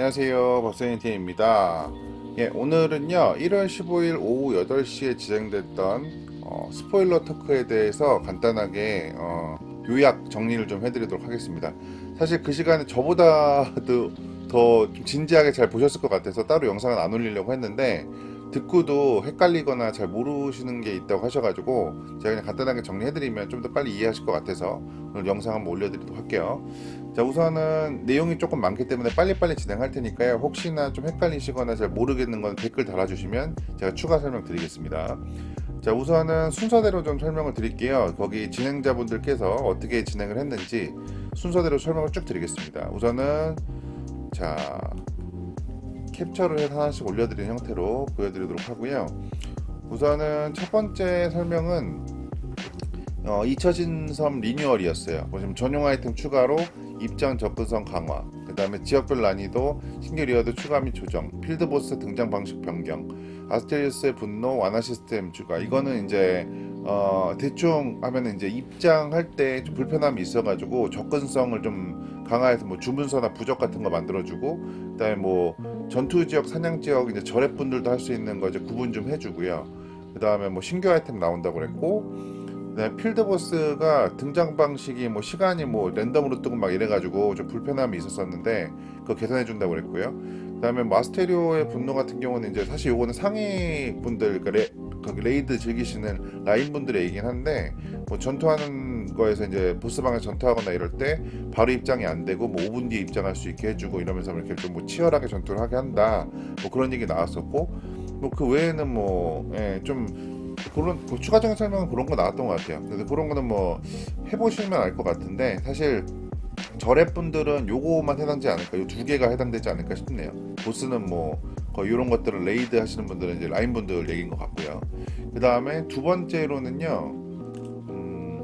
안녕하세요. 박사인팀입니다. 예, 오늘은요, 1월 15일 오후 8시에 진행됐던 어, 스포일러 토크에 대해서 간단하게 어, 요약 정리를 좀 해드리도록 하겠습니다. 사실 그 시간에 저보다도 더좀 진지하게 잘 보셨을 것 같아서 따로 영상은 안 올리려고 했는데 듣고도 헷갈리거나 잘 모르시는 게 있다고 하셔가지고 제가 그냥 간단하게 정리해드리면 좀 더 빨리 이해하실 것 같아서 오늘 영상 한번 올려드리도록 할게요. 자 우선은 내용이 조금 많기 때문에 빨리빨리 진행할 테니까요. 혹시나 좀 헷갈리시거나 잘 모르겠는 건 댓글 달아주시면 제가 추가 설명 드리겠습니다. 자 우선은 순서대로 좀 설명을 드릴게요. 거기 진행자분들께서 어떻게 진행을 했는지 순서대로 설명을 쭉 드리겠습니다. 우선은 자 캡처를 해서 하나씩 올려드리는 형태로 보여드리도록 하고요 우선은 첫 번째 설명은 어, 잊혀진 섬 리뉴얼이었어요. 보시면 전용 아이템 추가로 입장 접근성 강화, 그 다음에 지역별 난이도, 신규 리어드 추가 및 조정, 필드 보스 등장 방식 변경, 아스테리우스의 분노 완화 시스템 추가. 이거는 이제 어, 대충 하면 이제 입장할 때 좀 불편함이 있어가지고 접근성을 좀 강화해서 뭐 주문서나 부적 같은 거 만들어주고, 그다음에 뭐 전투 지역, 사냥 지역 이제 절액 분들도 할 수 있는 거 이제 구분 좀 해주고요. 그 다음에 뭐 신규 아이템 나온다고 그랬고. 네, 필드 보스가 등장 방식이 뭐 시간이 뭐 랜덤으로 뜨고 막 이래가지고 좀 불편함이 있었었는데 그거 개선해 준다고 그랬고요. 그다음에 마스테리오의 분노 같은 경우는 이제 사실 요거는 상위 분들 그러니까 레, 거기 레이드 즐기시는 라인 분들의 얘기긴 한데 뭐 전투하는 거에서 이제 보스방에 전투하거나 이럴 때 바로 입장이 안 되고 뭐 5분 뒤에 입장할 수 있게 해주고 이러면서 이렇게 좀 뭐 치열하게 전투를 하게 한다 뭐 그런 얘기 나왔었고 뭐 그 외에는 뭐좀 그런 그 추가적인 설명은 그런 거 나왔던 것 같아요. 그래서 그런 거는 뭐 해보시면 알 것 같은데 사실 절의 분들은 요거만 해당되지 않을까, 요 두 개가 해당되지 않을까 싶네요. 보스는 뭐 거의 이런 것들을 레이드 하시는 분들은 이제 라인 분들 얘기인 것 같고요. 그 다음에 두 번째로는요. 음,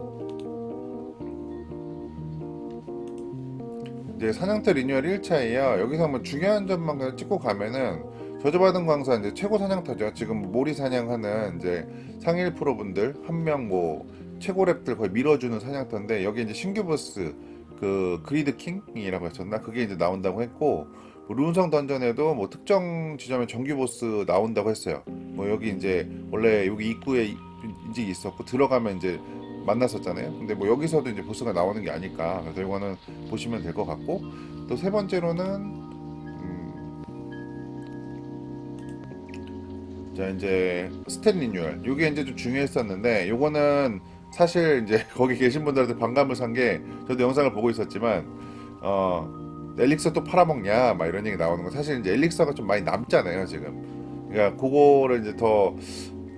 이제 사냥터 리뉴얼 1차예요. 여기서 뭐 중요한 점만 그냥 찍고 가면은 저주받은 광사 이제 최고 사냥터죠. 지금 모리 사냥하는 이제 상일 프로 분들 한 명 뭐 최고 랩들 거의 밀어주는 사냥터인데 여기 이제 신규 보스 그 그리드 킹이라고 했었나 그게 이제 나온다고 했고 뭐 룬성 던전에도 뭐 특정 지점에 정규 보스 나온다고 했어요. 뭐 여기 이제 원래 여기 입구에 이- 인직이 있었고 들어가면 이제 만났었잖아요. 근데 뭐 여기서도 이제 보스가 나오는 게 아닐까. 그래서 이거는 보시면 될 것 같고 또 세 번째로는 음, 자 이제 스탯 리뉴얼. 요게 이제 좀 중요했었는데 요거는 사실 이제 거기 계신 분들한테 반감을 산 게 저도 영상을 보고 있었지만 어 엘릭서 또 팔아먹냐? 막 이런 얘기 나오는 거. 사실 이제 엘릭서가 좀 많이 남잖아요 지금. 그러니까 그거를 이제 더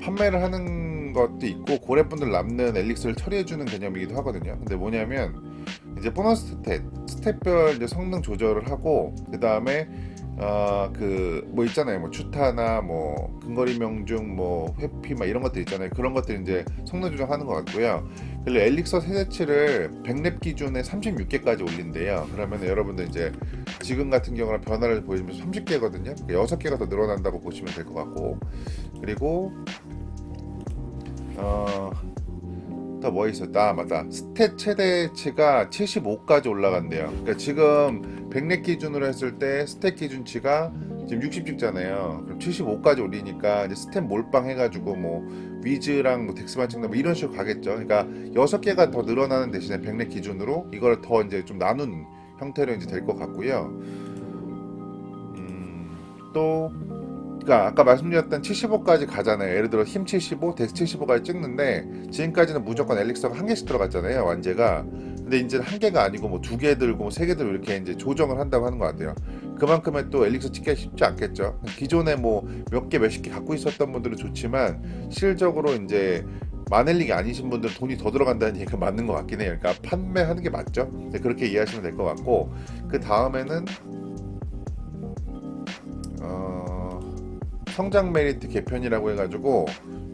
판매를 하는 것도 있고 고래분들 남는 엘릭서를 처리해주는 개념이기도 하거든요. 근데 뭐냐면 이제 보너스 스탯 스탯별 이제 성능 조절을 하고 그 다음에 어 그 뭐 있잖아요. 뭐 추타나 뭐 근거리 명중 뭐 회피 막 이런 것들 있잖아요. 그런 것들 이제 성능 조정하는 것 같고요. 그리고 엘릭서 세대치를 100렙 기준에 36개까지 올린대요. 그러면 여러분들 이제 지금 같은 경우는 변화를 보여주면 30개거든요. 6개가 더 늘어난다고 보시면 될 것 같고. 그리고 어 또뭐 있었다. 아, 스탯 최대치가 75까지 올라간대요. 그러니까 지금 100렙 기준으로 했을 때 스탯 기준치가 지금 60 찍잖아요. 그럼 75까지 올리니까 이제 스탯 몰빵 해가지고 뭐 위즈랑 뭐 덱스만 찍는 뭐 이런 식으로 가겠죠. 그러니까 6개가 더 늘어나는 대신에 100렙 기준으로 이걸 더 이제 좀 나눈 형태로 이제 될 것 같고요. 음, 또 그러니까 아까 말씀드렸던 75까지 가잖아요. 예를 들어 힘 75, 덱스 75까지 찍는데 지금까지는 무조건 엘릭서가 한 개씩 들어갔잖아요. 완제가. 근데 이제 한 개가 아니고 뭐 두 개 들고 뭐 세 개 들고 이렇게 이제 조정을 한다고 하는 것 같아요. 그만큼의 또 엘릭서 찍기가 쉽지 않겠죠. 기존에 뭐 몇 개 몇십 개 갖고 있었던 분들은 좋지만 실적으로 이제 마넬릭이 아니신 분들 돈이 더 들어간다는 얘기가 맞는 것 같긴 해요. 그러니까 판매하는 게 맞죠. 네, 그렇게 이해하시면 될 것 같고 그 다음에는 성장 메리트 개편이라고 해가지고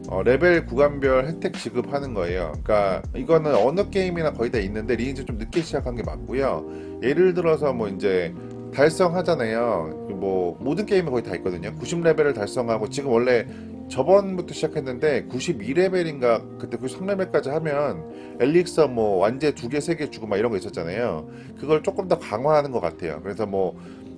어, 레벨 구간별 혜택 지급하는 거예요. 그러니까 이거는 어느 게임이나 거의 다 있는데 리니지 좀 늦게 시작한 게 맞고요. 예를 들어서 뭐 이제 달성하잖아요. 뭐 모든 게임에 거의 다 있거든요. 90레벨을 달성하고 지금 원래 저번부터 시작했는데 92레벨인가 그때 93레벨까지 하면 엘릭서 뭐 완제 두 개, 세 개 주고 막 이런 거 있었잖아요. 그걸 조금 더 강화하는 것 같아요. 그래서 뭐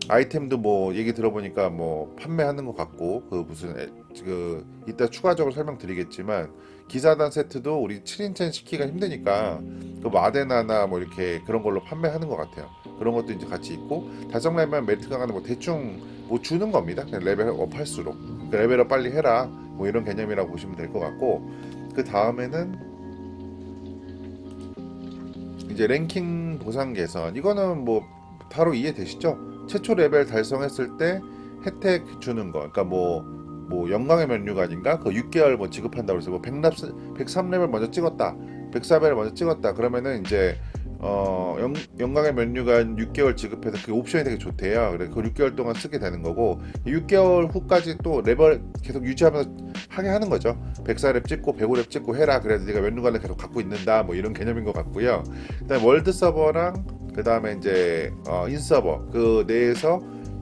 아이템도 뭐 얘기 들어보니까 뭐 판매하는 것 같고 그 무슨 에- 그 이따 추가적으로 설명드리겠지만 기사단 세트도 우리 7인칭 시키기가 힘드니까 그 마데나나 뭐 이렇게 그런 걸로 판매하는 것 같아요. 그런 것도 이제 같이 있고 달성 레벨 메리트 강화는 뭐 대충 뭐 주는 겁니다. 그냥 레벨업 할수록 그러니까 레벨업 빨리 해라 뭐 이런 개념이라고 보시면 될 것 같고 그 다음에는 이제 랭킹 보상 개선 이거는 뭐 바로 이해되시죠? 최초 레벨 달성했을 때 혜택 주는 거. 그러니까 뭐뭐 영광의 면류관인가? 그 6개월 뭐 지급한다고 해서 뭐 100렙 103레벨 먼저 찍었다. 104레벨 먼저 찍었다. 그러면은 이제 어 영, 영광의 면류관 6개월 지급해서 그 옵션이 되게 좋대요. 그래서 그 6개월 동안 쓰게 되는 거고 6개월 후까지 또 레벨 계속 유지하면서 하게 하는 거죠. 104렙 찍고 105렙 찍고 해라. 그래도 네가 면류관을 계속 갖고 있는다. 뭐 이런 개념인 것 같고요. 그다음에 월드 서버랑 그 다음에 이제 어, 인 서버 그 내에서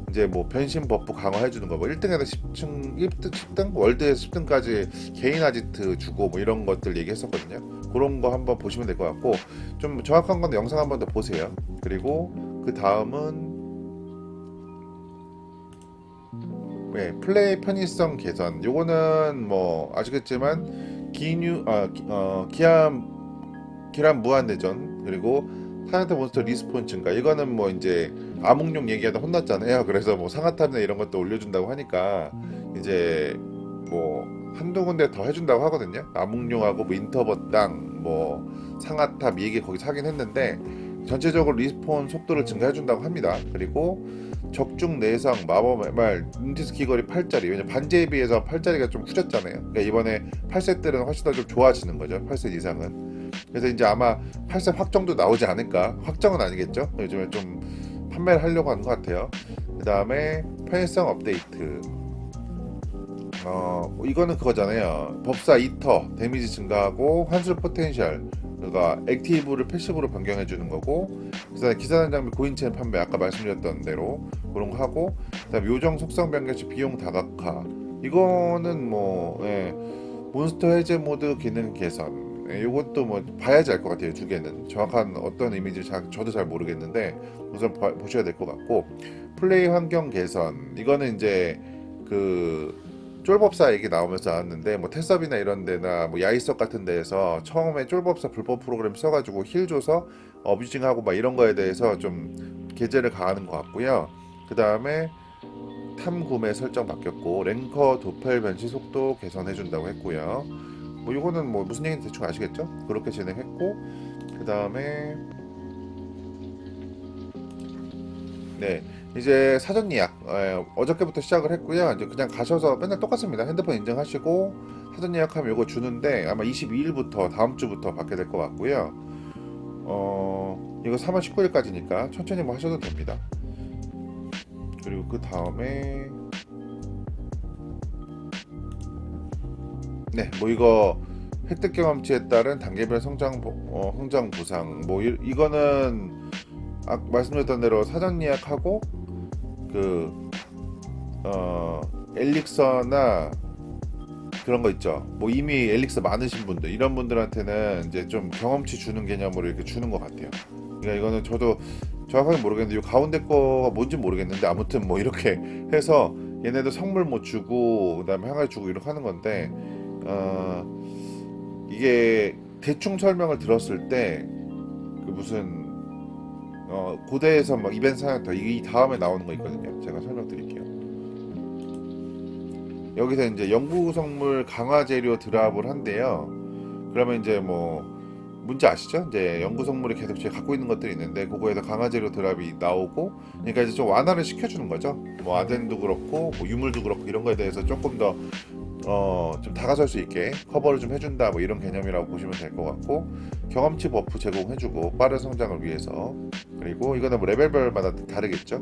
이제 뭐 변신 버프 강화해 주는 거뭐 1등에서 10층 1등 10등 월드에서 10등까지 개인 아지트 주고 뭐 이런 것들 얘기했었거든요. 그런 거 한번 보시면 될 것 같고 좀 정확한 건 영상 한번 더 보세요. 그리고 그 다음은 네, 플레이 편의성 개선. 요거는 뭐 아시겠지만 기뉴 아 기- 어, 기암 기란 무한대전 그리고 타이탄 몬스터 리스폰 증가 이거는 뭐 이제 암흑룡 얘기하다 혼났잖아요. 그래서 뭐 상하탑이나 이런 것도 올려준다고 하니까 이제 뭐 한두 군데 더 해준다고 하거든요. 암흑룡하고 뭐 인터버 땅, 뭐 상하탑 얘기 거기 사긴 했는데 전체적으로 리스폰 속도를 증가해준다고 합니다. 그리고 적중 내성 마법 말 눈티스 귀걸이 8짜리 왜냐 반지에 비해서 8짜리가 좀 후졌잖아요. 그러니까 이번에 8셋들은 훨씬 더 좀 좋아지는 거죠. 8셋 이상은. 그래서 이제 아마 8셋 확정도 나오지 않을까. 확정은 아니겠죠. 요즘에 좀 판매를 하려고 하는 것 같아요. 그 다음에 편의성 업데이트. 어 이거는 그거잖아요. 법사 이터 데미지 증가하고 환술 포텐셜 그러니까 액티브를 패시브로 변경해 주는 거고 그다음에 기사단 장비 고인체인 판매 아까 말씀드렸던 대로 그런 거 하고 그다음에 요정 속성 변경 시 비용 다각화 이거는 뭐 예, 몬스터 해제 모드 기능 개선 예, 이것도 뭐 봐야지 알 것 같아요 두 개는 정확한 어떤 이미지 잘 저도 잘 모르겠는데 우선 봐- 보셔야 될 것 같고 플레이 환경 개선 이거는 이제 그 쫄법사 얘기 나오면서 나왔는데 뭐 테스업이나 이런 데나 뭐 야이석 같은 데에서 처음에 쫄법사 불법 프로그램 써가지고 힐 줘서 어뷰징하고 막 이런 거에 대해서 좀 게재를 가하는 것 같고요. 그 다음에 탐구매 설정 바뀌었고 랭커 도펠 변시 속도 개선해 준다고 했고요. 뭐 이거는 뭐 무슨 얘기인지 대충 아시겠죠? 그렇게 진행했고 그 다음에 네 이제 사전 예약 에, 어저께부터 시작을 했고요. 이제 그냥 가셔서 맨날 똑같습니다. 핸드폰 인증하시고 사전 예약하면 이거 주는데 아마 22일부터 다음 주부터 받게 될 것 같고요. 어 이거 3월 19일까지니까 천천히 뭐 하셔도 됩니다. 그리고 그 다음에 네 뭐 이거 획득 경험치에 따른 단계별 성장 보, 어, 성장 보상 뭐 이, 이거는 아, 말씀드렸던 대로 사전 예약하고 그 어, 엘릭서나 그런 거 있죠. 뭐 이미 엘릭서 많으신 분들 이런 분들한테는 이제 좀 경험치 주는 개념으로 이렇게 주는 것 같아요. 그러니까 이거는 저도 정확하게 모르겠는데 이 가운데 거가 뭔지 모르겠는데 아무튼 뭐 이렇게 해서 얘네도 선물 뭐 주고 그다음에 향을 주고 이렇게 하는 건데 어, 이게 대충 설명을 들었을 때 그 무슨 어, 고대에서 막 이벤트 사냥터 이 다음에 나오는 거 있거든요. 제가 설명드릴게요. 여기서 이제 영구 성물 강화 재료 드랍을 한대요. 그러면 이제 뭐 문제 아시죠? 이제 영구 성물이 계속 제가 갖고 있는 것들이 있는데 그거에서 강화 재료 드랍이 나오고 그러니까 이제 좀 완화를 시켜주는 거죠. 뭐 아덴도 그렇고 뭐 유물도 그렇고 이런 거에 대해서 조금 더 어, 좀 다가설 수 있게 커버를 좀 해준다 뭐 이런 개념이라고 보시면 될 것 같고 경험치 버프 제공해주고 빠른 성장을 위해서. 그리고 이거는 뭐 레벨별마다 다르겠죠?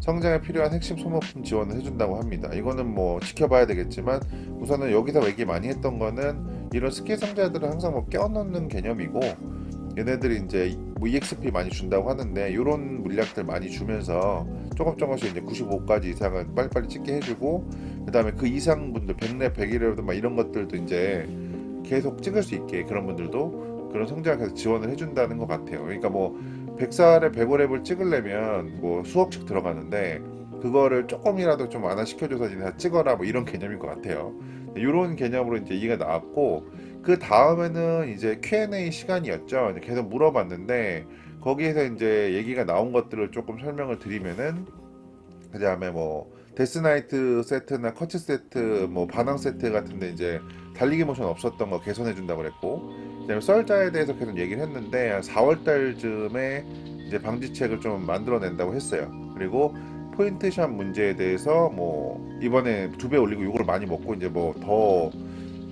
성장에 필요한 핵심 소모품 지원을 해준다고 합니다. 이거는 뭐 지켜봐야 되겠지만 우선은 여기서 얘기 많이 했던 거는 이런 스킬 상자들은 항상 뭐 껴넣는 개념이고 얘네들이 이제 뭐 EXP 많이 준다고 하는데 이런 물약들 많이 주면서 조금 조금씩 이제 95까지 이상은 빨리빨리 찍게 해주고 그 다음에 그 이상 분들 100렙 101렙 막 이런 것들도 이제 계속 찍을 수 있게 그런 분들도 그런 계속 지원을 해준다는 것 같아요. 그러니까 뭐 104렙 105렙을 찍으려면 뭐 수억씩 들어가는데 그거를 조금이라도 좀 완화시켜줘서 다 찍어라 뭐 이런 개념인 것 같아요. 이런 개념으로 이제 얘기가 나왔고 그 다음에는 이제 Q&A 시간이었죠. 계속 물어봤는데 거기에서 이제 얘기가 나온 것들을 조금 설명을 드리면은 그 다음에 뭐 데스나이트 세트나 커츠 세트, 뭐 반항 세트 같은데 이제 달리기 모션 없었던 거 개선해 준다고 그랬고 그다음에 썰자에 대해서 계속 얘기를 했는데 한 4월 달쯤에 이제 방지책을 좀 만들어낸다고 했어요. 그리고 포인트샷 문제에 대해서 뭐 이번에 두 배 올리고 이걸 많이 먹고 이제 뭐 더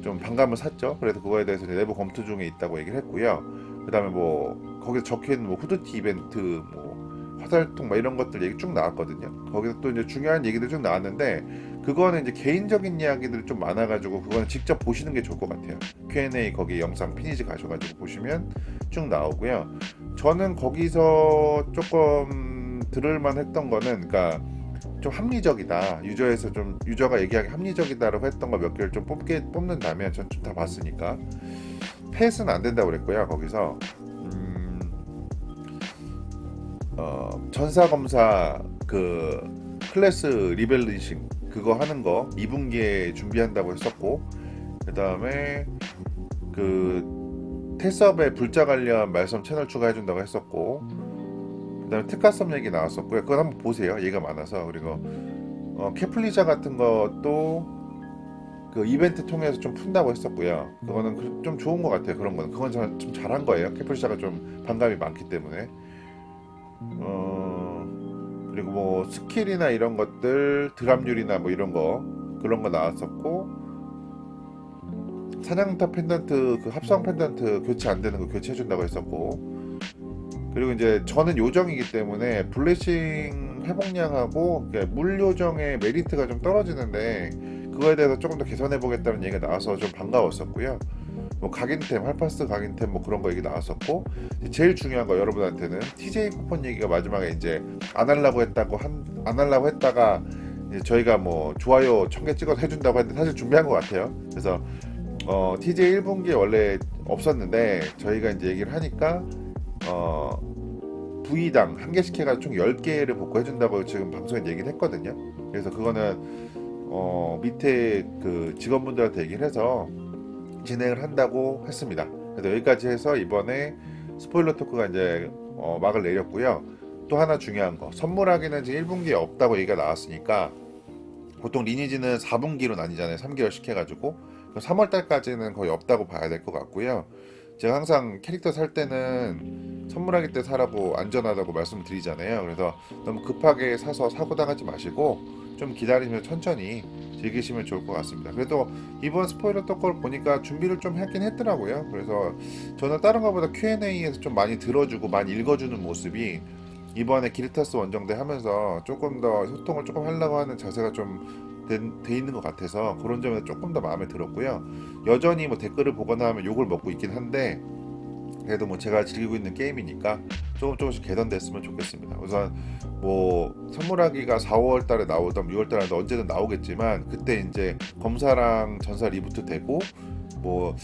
좀 반감을 샀죠. 그래서 그거에 대해서 내부 검토 중에 있다고 얘기를 했고요. 그다음에 뭐 거기서 적혀 있는 뭐 후드티 이벤트 뭐 화살통 막 이런 것들 얘기 쭉 나왔거든요. 거기서 또 이제 중요한 얘기들 쭉 나왔는데 그거는 이제 개인적인 이야기들이 좀 많아가지고 그거는 직접 보시는 게 좋을 것 같아요. Q&A 거기 영상 피니지 가셔가지고 보시면 쭉 나오고요. 저는 거기서 조금 들을만 했던 거는 그러니까 좀 합리적이다. 유저에서 좀 유저가 얘기하기 합리적이다라고 했던 거 몇 개를 좀 뽑게 뽑는다면 전 좀 다 봤으니까 펫은 안 된다고 그랬고요. 거기서 음, 어, 전사 검사 그 클래스 리벨리싱 그거 하는 거 2분기에 준비한다고 했었고 그 다음에 그 테스업에 불자 관련 말씀 채널 추가해 준다고 했었고 그 다음에 특가섬 얘기 나왔었고요. 그건 한번 보세요. 얘기가 많아서. 그리고 어, 캐플리자 같은 것도 그 이벤트 통해서 좀 푼다고 했었고요. 그거는 그- 좀 좋은 것 같아요. 그런 거는 그건 저- 좀 잘한 거예요. 캐플리자가 좀 반감이 많기 때문에. 어 그리고 뭐 스킬이나 이런 것들 드랍률이나 뭐 이런 거 그런 거 나왔었고 사냥터 펜던트 그 합성 펜던트 교체 안 되는 거 교체해 준다고 했었고 그리고 이제 저는 요정이기 때문에 블레싱 회복량하고 물 요정의 메리트가 좀 떨어지는데 그거에 대해서 조금 더 개선해 보겠다는 얘기가 나와서 좀 반가웠었고요. 뭐 각인템, 할파스 각인템 뭐 그런 거 얘기 나왔었고 제일 중요한 거 여러분한테는 TJ 쿠폰 얘기가 마지막에 이제 안 하려고 했다고 한 안 하려고 했다가 이제 저희가 뭐 좋아요 천 개 찍어서 해준다고 했는데 사실 준비한 것 같아요. 그래서 어, TJ 1분기에 원래 없었는데 저희가 이제 얘기를 하니까 어, 부위당 한 개씩 해가지고 총 10개를 복구해 준다고 지금 방송에 얘기를 했거든요. 그래서 그거는 어, 밑에 그 직원분들한테 얘기를 해서 진행을 한다고 했습니다. 그래서 여기까지 해서 이번에 스포일러 토크가 이제 어, 막을 내렸고요. 또 하나 중요한 거 선물하기는 지금 1분기에 없다고 얘기가 나왔으니까 보통 리니지는 4분기로 나뉘잖아요. 3개월씩 해가지고 3월 달까지는 거의 없다고 봐야 될 것 같고요. 제가 항상 캐릭터 살 때는 선물하기 때 사라고 안전하다고 말씀드리잖아요. 그래서 너무 급하게 사서 사고 당하지 마시고 좀 기다리면 천천히 즐기시면 좋을 것 같습니다. 그래도 이번 스포일러 토크를 보니까 준비를 좀 하긴 했더라고요. 그래서 저는 다른 것보다 Q&A에서 좀 많이 들어주고 많이 읽어주는 모습이 이번에 기르타스 원정대 하면서 조금 더 소통을 조금 하려고 하는 자세가 좀 돼, 돼 있는 것 같아서 그런 점에서 조금 더 마음에 들었고요. 여전히 뭐 댓글을 보거나 하면 욕을 먹고 있긴 한데 그래도 뭐 제가 즐기고 있는 게임이니까 조금 조금씩 개선됐으면 좋겠습니다. 우선 뭐 선물하기가 4월 달에 나오던 6월 달에 언제든 나오겠지만 그때 이제 검사랑 전사 리부트 되고 뭐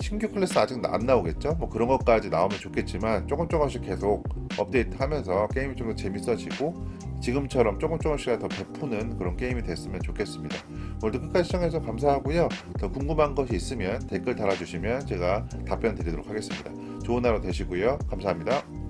신규 클래스 아직 안 나오겠죠? 뭐 그런 것까지 나오면 좋겠지만 조금 조금씩 계속 업데이트하면서 게임이 좀 더 재밌어지고 지금처럼 조금 조금씩 더 베푸는 그런 게임이 됐으면 좋겠습니다. 오늘도 끝까지 시청해서 감사하고요. 더 궁금한 것이 있으면 댓글 달아주시면 제가 답변 드리도록 하겠습니다. 좋은 하루 되시고요. 감사합니다.